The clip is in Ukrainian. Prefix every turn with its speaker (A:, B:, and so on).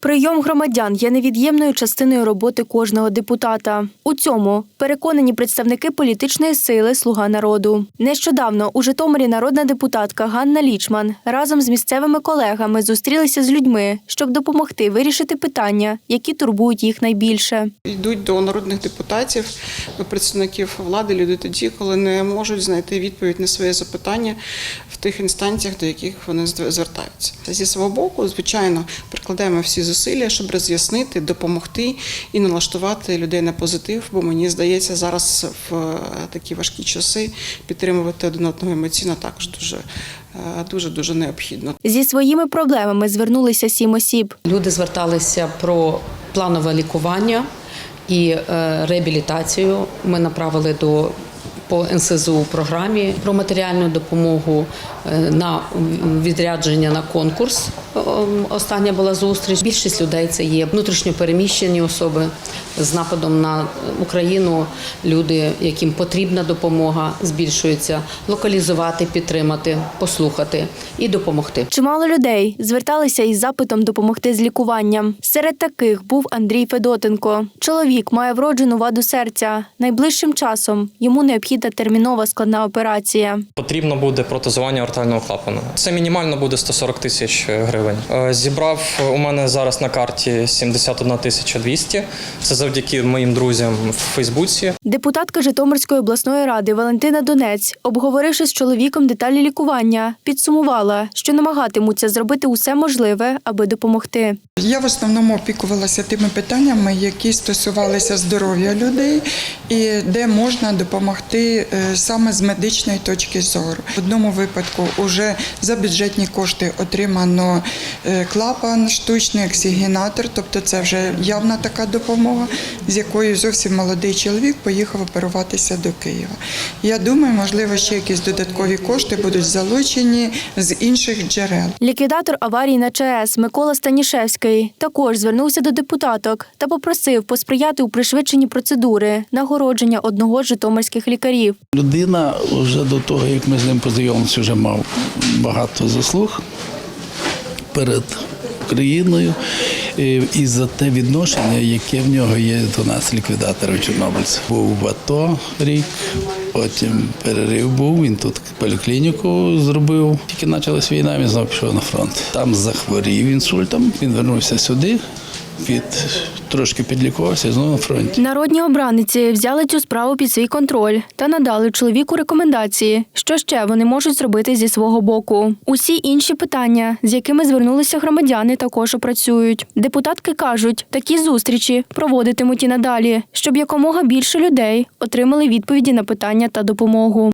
A: Прийом громадян є невід'ємною частиною роботи кожного депутата. У цьому переконані представники політичної сили Слуга народу. Нещодавно у Житомирі народна депутатка Ганна Лічман разом з місцевими колегами зустрілися з людьми, щоб допомогти вирішити питання, які турбують їх найбільше.
B: Йдуть до народних депутатів, до представників влади люди тоді, коли не можуть знайти відповідь на своє запитання в тих інстанціях, до яких вони звертаються. Зі свого боку, звичайно, прикладаємо всі зусилля, щоб роз'яснити, допомогти і налаштувати людей на позитив. Бо мені здається, зараз в е, такі важкі часи підтримувати один одного емоційно також дуже дуже дуже необхідно.
A: Зі своїми проблемами звернулися сім осіб.
C: Люди зверталися про планове лікування і е, реабілітацію. Ми направили до по НСЗУ програмі про матеріальну допомогу е, на відрядження на конкурс. Е, Остання була зустріч. Більшість людей це є внутрішньо переміщені особи з нападом на Україну. Люди, яким потрібна допомога, збільшується локалізувати, підтримати, послухати і допомогти.
A: Чимало людей зверталися із запитом допомогти з лікуванням. Серед таких був Андрій Федотенко. Чоловік має вроджену ваду серця. Найближчим часом йому необхідна термінова складна операція.
D: Потрібно буде протезування ортального клапану. Це мінімально буде 140 тисяч гривень. Е, Зібрав у мене зараз на карті 71 тисяча 200. Це завдяки моїм друзям в Фейсбуці.
A: Депутатка Житомирської обласної ради Валентина Донець, обговоривши з чоловіком деталі лікування, підсумувала, що намагатимуться зробити усе можливе, аби допомогти.
E: Я в основному опікувалася тими питаннями, які стосувалися здоров'я людей і де можна допомогти е, саме з медичної точки зору. В одному випадку вже за бюджетні кошти отримано е, клапан, штучний оксигенатор, тобто це вже явна така допомога, з якою зовсім молодий чоловік поїхав оперуватися до Києва. Я думаю, можливо, ще якісь додаткові кошти будуть залучені з інших джерел.
A: Ліквідатор аварії на ЧАЕС Микола Станішевський також звернувся до депутаток та попросив посприяти у пришвидшенні процедури нагородження одного з житомирських лікарів.
F: Людина вже до того, як ми з ним познайомилися, вже мав багато заслуг перед країною і і за те відношення, яке в нього є до нас, ліквідаторів чорнобильців. Був в АТО рік, потім перерив був. Він тут поліклініку зробив. Тільки почалась війна, він знову пішов на фронт. Там захворів інсультом. Він вернувся сюди. Від трошки підлікувався знову на фронті.
A: Народні обраниці взяли цю справу під свій контроль та надали чоловіку рекомендації, що ще вони можуть зробити зі свого боку. Усі інші питання, з якими звернулися громадяни, також опрацюють. Депутатки кажуть, такі зустрічі проводитимуть і надалі, щоб якомога більше людей отримали відповіді на питання та допомогу.